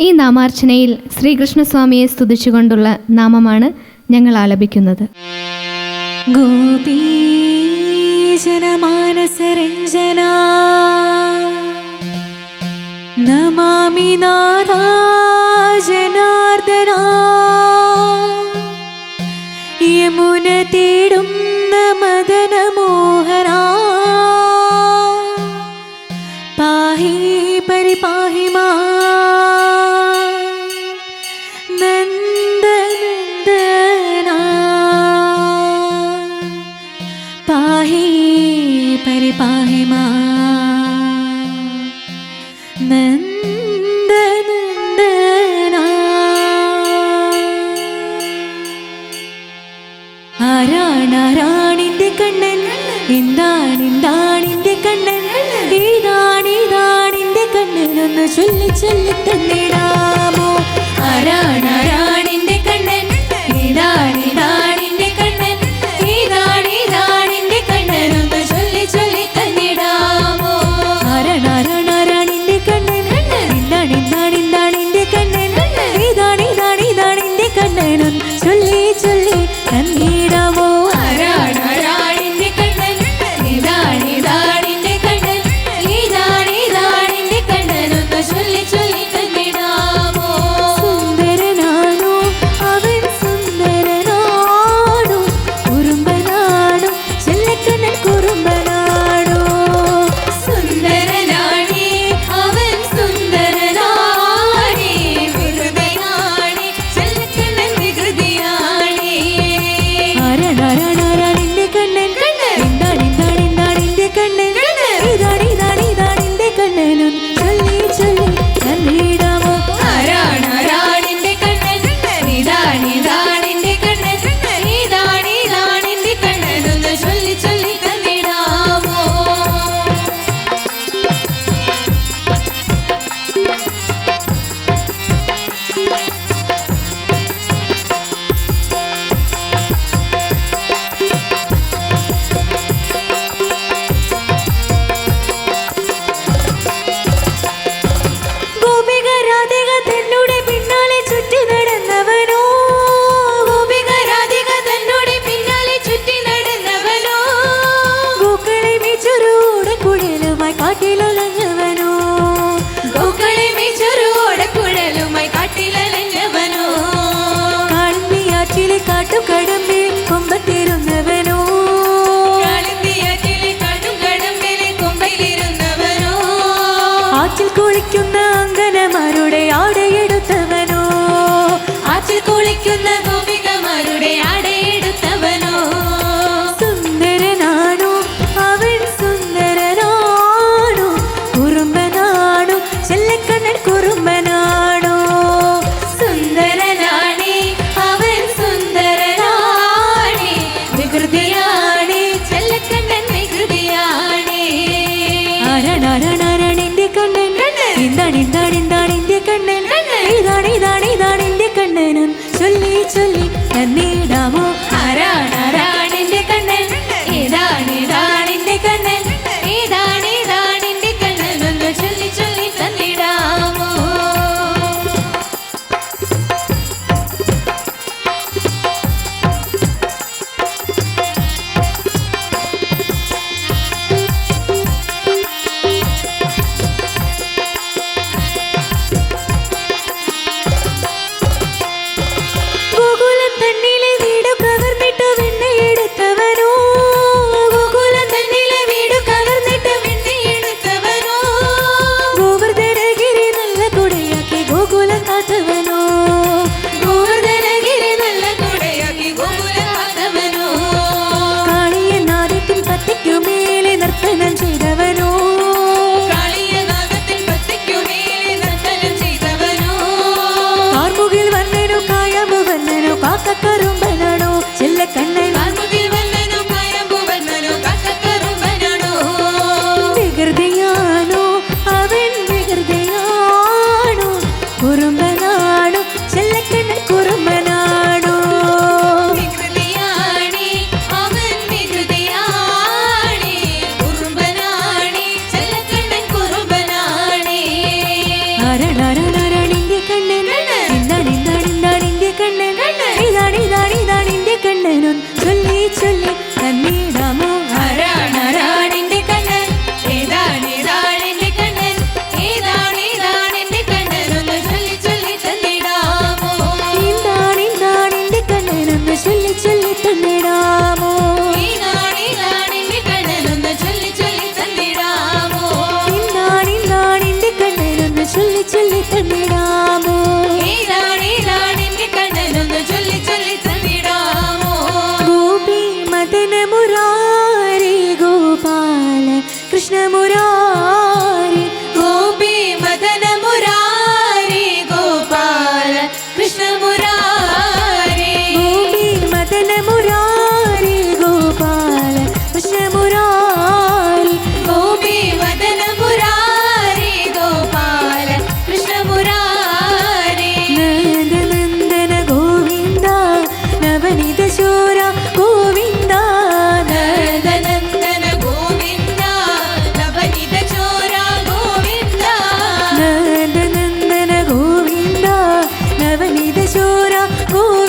ഈ നാമാർച്ചനയിൽ ശ്രീകൃഷ്ണസ്വാമിയെ സ്തുതിച്ചുകൊണ്ടുള്ള നാമമാണ് ഞങ്ങൾ ആലപിക്കുന്നത്. ഗോപീജനമാനസരഞ്ജന. നമാമി നാ ചൊല്ലി ചൊല്ലി തന്നിടാമോ? ആരാണാരാ ಆಗಿಲೊಲ corazón.